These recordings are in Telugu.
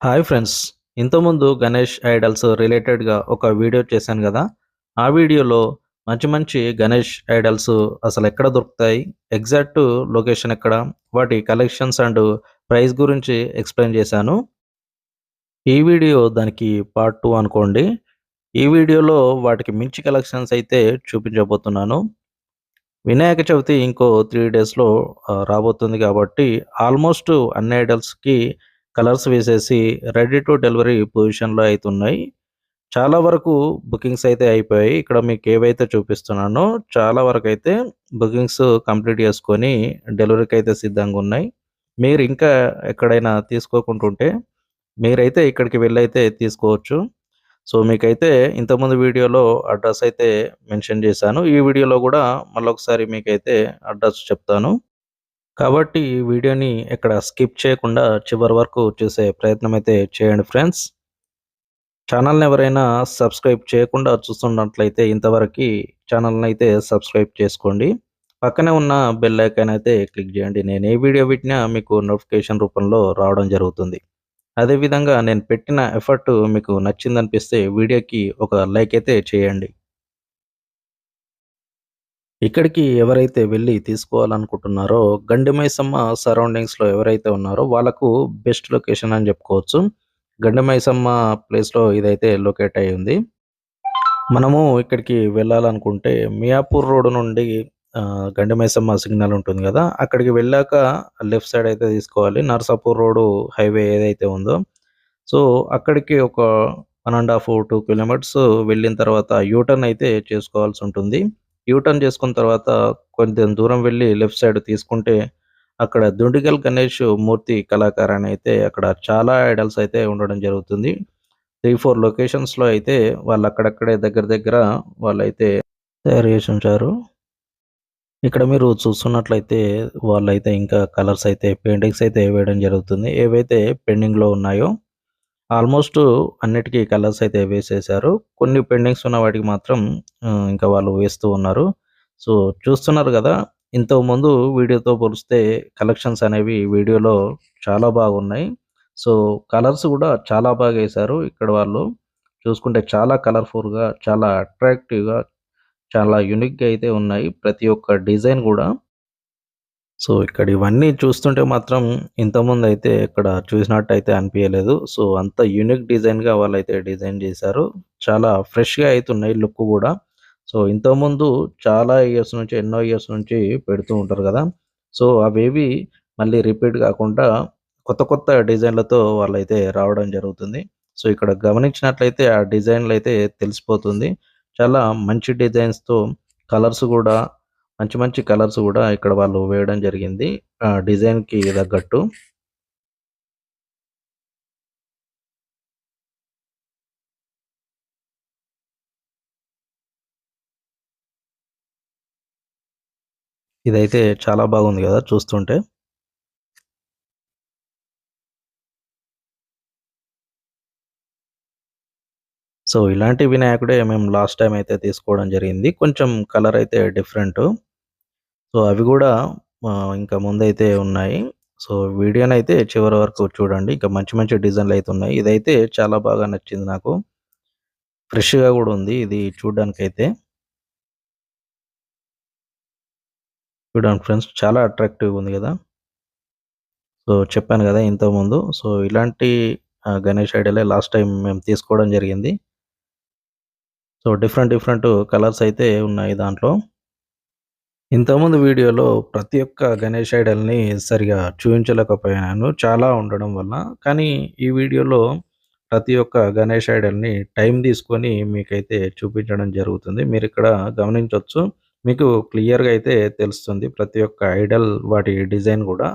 హాయ్ ఫ్రెండ్స్ ఇంతకుముందు గణేష్ ఐడల్స్ రిలేటెడ్గా ఒక వీడియో చేశాను కదా ఆ వీడియోలో మంచి మంచి గణేష్ ఐడల్స్ అసలు ఎక్కడ దొరుకుతాయి ఎగ్జాక్ట్ లొకేషన్ ఎక్కడ వాటి కలెక్షన్స్ అండ్ ప్రైస్ గురించి ఎక్స్ప్లెయిన్ చేశాను. ఈ వీడియో దానికి పార్ట్ టూ అనుకోండి ఈ వీడియోలో వాటికి మించి కలెక్షన్స్ అయితే చూపించబోతున్నాను. వినాయక చవితి ఇంకో త్రీ డేస్లో రాబోతుంది కాబట్టి ఆల్మోస్ట్ అన్ని ఐడల్స్కి కలర్స్ వేసేసి రెడీ టు డెలివరీ పొజిషన్లో అయితే ఉన్నాయి చాలా వరకు బుకింగ్స్ అయితే అయిపోయాయి. ఇక్కడ మీకు ఏవైతే చూపిస్తున్నానో చాలా వరకు అయితే బుకింగ్స్ కంప్లీట్ చేసుకొని డెలివరీకి అయితే సిద్ధంగా ఉన్నాయి. మీరు ఇంకా ఎక్కడైనా తీసుకోకుంటుంటే మీరైతే ఇక్కడికి వెళ్ళైతే అయితే తీసుకోవచ్చు. సో మీకైతే ఇంతకుముందు వీడియోలో అడ్రస్ అయితే మెన్షన్ చేశాను. ఈ వీడియోలో కూడా మళ్ళొకసారి మీకైతే అడ్రస్ చెప్తాను. కాబట్టి ఈ వీడియోని ఇక్కడ స్కిప్ చేయకుండా చివరి వరకు చూసే ప్రయత్నం అయితే చేయండి ఫ్రెండ్స్. ఛానల్ని ఎవరైనా సబ్స్క్రైబ్ చేయకుండా చూస్తున్నట్లయితే ఇంతవరకు ఛానల్ని అయితే సబ్స్క్రైబ్ చేసుకోండి. పక్కనే ఉన్న బెల్ ఐకాన్ అయితే క్లిక్ చేయండి. నేను ఏ వీడియో పెట్టినా మీకు నోటిఫికేషన్ రూపంలో రావడం జరుగుతుంది. అదేవిధంగా నేను పెట్టిన ఎఫర్ట్ మీకు నచ్చిందనిపిస్తే వీడియోకి ఒక లైక్ అయితే చేయండి. ఇక్కడికి ఎవరైతే వెళ్ళి తీసుకోవాలనుకుంటున్నారో గండిమైసమ్మ సరౌండింగ్స్లో ఎవరైతే ఉన్నారో వాళ్ళకు బెస్ట్ లొకేషన్ అని చెప్పుకోవచ్చు. గండిమైసమ్మ ప్లేస్లో ఇదైతే లొకేట్ అయి ఉంది. మనము ఇక్కడికి వెళ్ళాలనుకుంటే మియాపూర్ రోడ్ నుండి గండిమైసమ్మ సిగ్నల్ ఉంటుంది కదా అక్కడికి వెళ్ళాక లెఫ్ట్ సైడ్ అయితే తీసుకోవాలి. నర్సాపూర్ రోడ్ హైవే ఏదైతే ఉందో. సో అక్కడికి ఒక one and half two kilometres వెళ్ళిన తర్వాత యూటర్న్ అయితే చేసుకోవాల్సి ఉంటుంది. యూటర్న్ చేసుకున్న తర్వాత కొంచెం దూరం వెళ్ళి లెఫ్ట్ సైడ్ తీసుకుంటే అక్కడ దుండిగల్ గణేష్ మూర్తి కళాకారాన్ని అయితే అక్కడ చాలా ఐడల్స్ అయితే ఉండడం జరుగుతుంది. త్రీ ఫోర్ లొకేషన్స్లో అయితే వాళ్ళు అక్కడక్కడే దగ్గర దగ్గర వాళ్ళైతే తయారు చేసి ఉంచారు. ఇక్కడ మీరు చూస్తున్నట్లయితే వాళ్ళైతే ఇంకా కలర్స్ అయితే పెయింటింగ్స్ అయితే వేయడం జరుగుతుంది. ఏవైతే పెండింగ్లో ఉన్నాయో ఆల్మోస్ట్ అన్నిటికీ కలర్స్ అయితే వేసేసారు. కొన్ని పెండింగ్స్ ఉన్న వాటికి మాత్రం ఇంకా వాళ్ళు వేస్తూ ఉన్నారు. సో చూస్తున్నారు కదా ఇంతకుముందు వీడియోతో పోలిస్తే కలెక్షన్స్ అనేవి వీడియోలో చాలా బాగున్నాయి. సో కలర్స్ కూడా చాలా బాగా వేశారు ఇక్కడ వాళ్ళు. చూసుకుంటే చాలా కలర్ఫుల్గా చాలా అట్రాక్టివ్గా చాలా యూనిక్గా అయితే ఉన్నాయి. ప్రతి ఒక్క డిజైన్ కూడా. సో ఇక్కడ ఇవన్నీ చూస్తుంటే మాత్రం ఇంతకుముందు అయితే ఇక్కడ చూసినట్టు అయితే అనిపించలేదు సో అంత యూనిక్ డిజైన్గా అయితే డిజైన్ చేశారు. చాలా ఫ్రెష్గా ఉన్నాయి లుక్ కూడా. సో ఇంతకుముందు చాలా ఇయర్స్ నుంచి ఎన్నో ఇయర్స్ నుంచి పెడుతూ ఉంటారు కదా. సో అవేవి మళ్ళీ రిపీట్ కాకుండా కొత్త కొత్త డిజైన్లతో వాళ్ళైతే రావడం జరుగుతుంది. సో ఇక్కడ గమనించినట్లయితే ఆ డిజైన్లు అయితే తెలిసిపోతుంది. చాలా మంచి డిజైన్స్తో కలర్స్ కూడా మంచి మంచి కలర్స్ కూడా ఇక్కడ వాళ్ళు వేయడం జరిగింది. డిజైన్కి తగ్గట్టు. ఇదైతే చాలా బాగుంది కదా చూస్తుంటే. సో ఇలాంటి వినాయకుడే మేము లాస్ట్ టైం అయితే తీసుకోవడం జరిగింది. కొంచెం కలర్ అయితే డిఫరెంట్. సో అవి కూడా ఇంకా ముందైతే ఉన్నాయి. సో వీడియోని అయితే చివరి వరకు చూడండి. ఇంకా మంచి మంచి డిజైన్లు అయితే ఉన్నాయి. ఇదైతే చాలా బాగా నచ్చింది నాకు. ఫ్రెష్గా కూడా ఉంది. ఇది చూడడానికి అయితే చూడండి ఫ్రెండ్స్ చాలా అట్రాక్టివ్ ఉంది కదా. సో చెప్పాను కదా ఇంతకుముందు. సో ఇలాంటి గణేష్ ఐడియాలే లాస్ట్ టైం మేము తీసుకోవడం జరిగింది. సో డిఫరెంట్ డిఫరెంట్ కలర్స్ అయితే ఉన్నాయి దాంట్లో. ఇంతకుముందు వీడియోలో ప్రతి ఒక్క గణేష్ ఐడల్ని సరిగా చూపించలేకపోయాను. చాలా ఉండడం వల్ల కానీ ఈ వీడియోలో ప్రతి ఒక్క గణేష్ ఐడల్ని టైం తీసుకొని మీకైతే చూపించడం జరుగుతుంది. మీరు ఇక్కడ గమనించవచ్చు మీకు క్లియర్గా అయితే తెలుస్తుంది ప్రతి ఒక్క ఐడల్ వాటి డిజైన్ కూడా.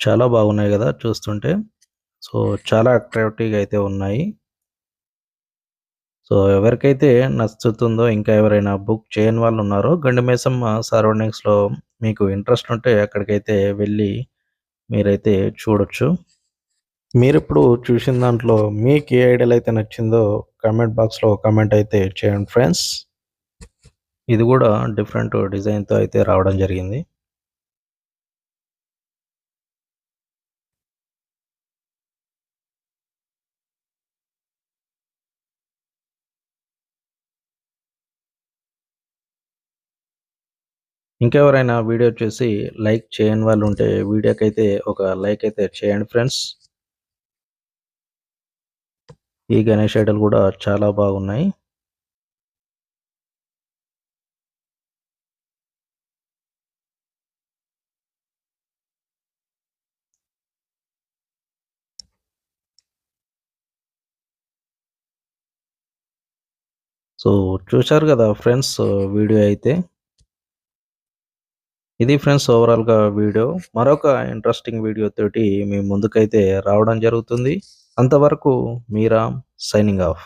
చాలా బాగున్నాయి కదా చూస్తుంటే. సో చాలా అట్రాక్టివ్గా అయితే ఉన్నాయి. సో ఎవరికైతే నచ్చుతుందో ఇంకా ఎవరైనా బుక్ చేయని వాళ్ళు ఉన్నారో గండిమేసమ్మ సరౌండింగ్స్లో మీకు ఇంట్రెస్ట్ ఉంటే అక్కడికైతే వెళ్ళి మీరైతే చూడొచ్చు. మీరు ఇప్పుడు చూసిన దాంట్లో మీకు ఏ ఐడియల్ అయితే నచ్చిందో కామెంట్ బాక్స్లో కామెంట్ అయితే చేయండి ఫ్రెండ్స్. ఇది కూడా డిఫరెంట్ డిజైన్తో అయితే రావడం జరిగింది. ఇంకెవరైనా వీడియో చూసి లైక్ చేయని వాళ్ళు ఉంటే వీడియోకైతే ఒక లైక్ అయితే చేయండి ఫ్రెండ్స్. ఈ గణేష్ ఐడల్ కూడా చాలా బాగున్నాయి. సో చూశారు కదా ఫ్రెండ్స్ వీడియో అయితే. ఇది ఫ్రెండ్స్ ఓవరాల్గా వీడియో. మరొక ఇంట్రెస్టింగ్ వీడియో తోటి మీ ముందుకైతే రావడం జరుగుతుంది. అంతవరకు మీరామ్ సైనింగ్ ఆఫ్